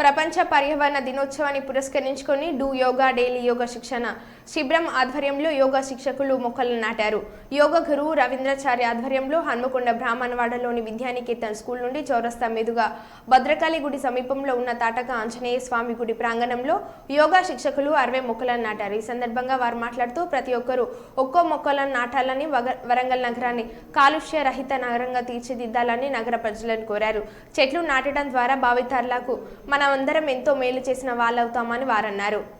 ప్రపంచ పర్యావరణ దినోత్సవాన్ని పురస్కరించుకొని డూ యోగా డైలీ యోగా శిక్షణ శిబిరం ఆధ్వర్యంలో యోగా శిక్షకులు మొక్కలు నాటారు. యోగ గురువు రవీంద్రాచార్య ఆధ్వర్యంలో హన్మకొండ బ్రాహ్మణవాడలోని విద్యానికేతన్ స్కూల్ నుండి చౌరస్తా మీదుగా భద్రకాళి గుడి సమీపంలో ఉన్న తాటక ఆంజనేయ స్వామి గుడి ప్రాంగణంలో యోగా శిక్షకులు అరవై మొక్కలను నాటారు. ఈ సందర్భంగా వారు మాట్లాడుతూ ప్రతి ఒక్కరూ ఒక్కో మొక్కలను నాటాలని వగ- వరంగల్ నగరాన్ని కాలుష్య రహిత నగరంగా తీర్చిదిద్దాలని నగర ప్రజలను కోరారు. చెట్లు నాటడం ద్వారా భావితరాలకు మనమందరం ఎంతో మేలు చేసిన వాళ్ళవుతామని వారన్నారు.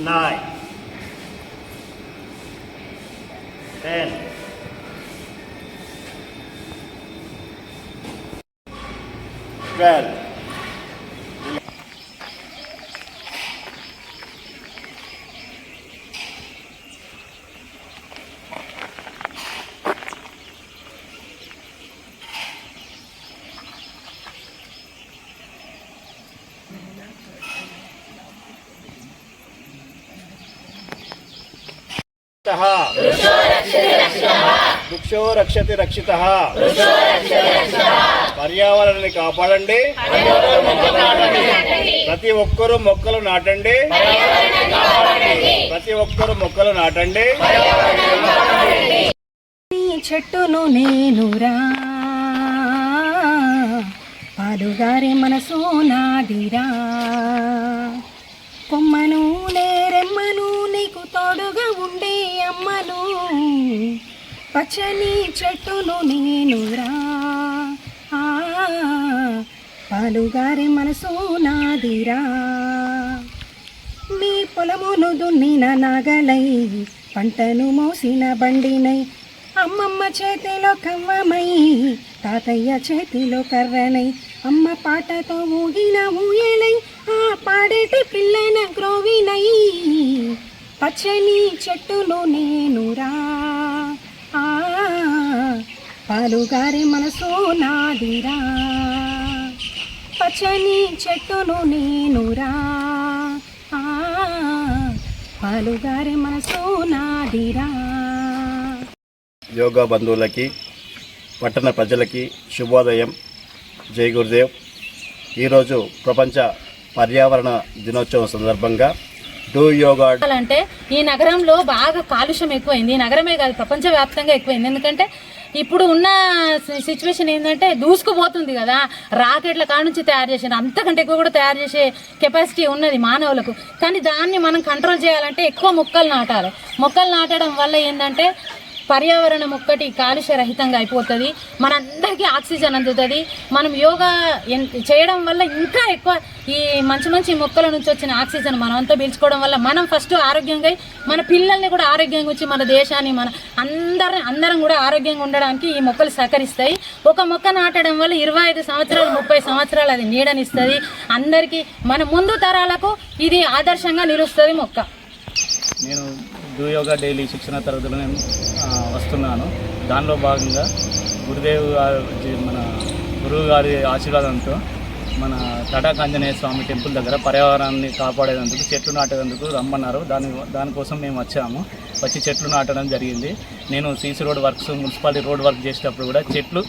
nine, ten, twelve, వృక్షో రక్షతి రక్షిత పర్యావరణాన్ని కాపాడండి. ప్రతి ఒక్కరూ మొక్కలు నాటండి. ప్రతి ఒక్కరూ మొక్కలు నాటండి. నీ చెట్టును నేనురా పాలుగారే మనసు నాదిరా. పచ్చని చెట్టును నేనురా ఆ, పాలుగారే మనసు నాదిరా మీ పొలమును దున్నిన నాగలై పంటను మోసిన బండినై. అమ్మమ్మ చేతిలో కవ్వమై తాతయ్య చేతిలో కర్రనై. అమ్మ పాటతో ఊగిన ఊయలై ఆ పాడేటి పిల్లన గ్రోవినై. పచ్చని చెట్టులో నేనురా పాలుగారి మనసు నాదిరా. పచ్చని చెట్టును నేనురా. ఆ, పాలుగారి మనసు నాదిరా. యోగా బంధువులకి పట్టణ ప్రజలకి శుభోదయం. జై గురుదేవ్. ఈరోజు ప్రపంచ పర్యావరణ దినోత్సవం సందర్భంగా డూ యోగా అంటే ఈ నగరంలో బాగా కాలుష్యం ఎక్కువైంది. ఈ నగరమే కాదు ప్రపంచవ్యాప్తంగా ఎక్కువైంది. ఎందుకంటే ఇప్పుడు ఉన్న సిచ్యువేషన్ ఏంటంటే దూసుకుపోతుంది కదా. రాకెట్ల కాడ నుంచి తయారు చేసిన అంతకంటే ఎక్కువ కూడా తయారు చేసే కెపాసిటీ ఉన్నది మానవులకు. కానీ దాన్ని మనం కంట్రోల్ చేయాలంటే ఎక్కువ మొక్కలు నాటాలి. మొక్కలు నాటడం వల్ల ఏంటంటే పర్యావరణం ఒక్కటి కాలుష్య రహితంగా అయిపోతుంది. మనందరికీ ఆక్సిజన్ అందుతుంది. మనం యోగా ఎన్- చేయడం వల్ల ఇంకా ఎక్కువ ఈ మంచి మంచి మొక్కల నుంచి వచ్చిన ఆక్సిజన్ మనం అంతా పీల్చుకోవడం వల్ల మనం ఫస్ట్ ఆరోగ్యంగా మన పిల్లల్ని కూడా ఆరోగ్యంగా ఉంచి మన దేశాన్ని మన అందరం అందరం కూడా ఆరోగ్యంగా ఉండడానికి ఈ మొక్కలు సహకరిస్తాయి. ఒక మొక్క నాటడం వల్ల ఇరవై ఐదు సంవత్సరాలు ముప్పై సంవత్సరాలు అది నీడనిస్తుంది. అందరికీ మన ముందు తరాలకు ఇది ఆదర్శంగా నిలుస్తుంది మొక్క. నేను యోగా డైలీ శిక్షణ తరగతులు నేను వస్తున్నాను. దానిలో భాగంగా గురుదేవ్ గారు మన గురువు గారి ఆశీర్వాదంతో మన తటాకాంజనేయ స్వామి టెంపుల్ దగ్గర పర్యావరణాన్ని కాపాడేందుకు చెట్లు నాటేందుకు రమ్మన్నారు. దాని దానికోసం మేము వచ్చాము. వచ్చి చెట్లు నాటడం జరిగింది. నేను CC road works municipality road work చేసేటప్పుడు కూడా చెట్లు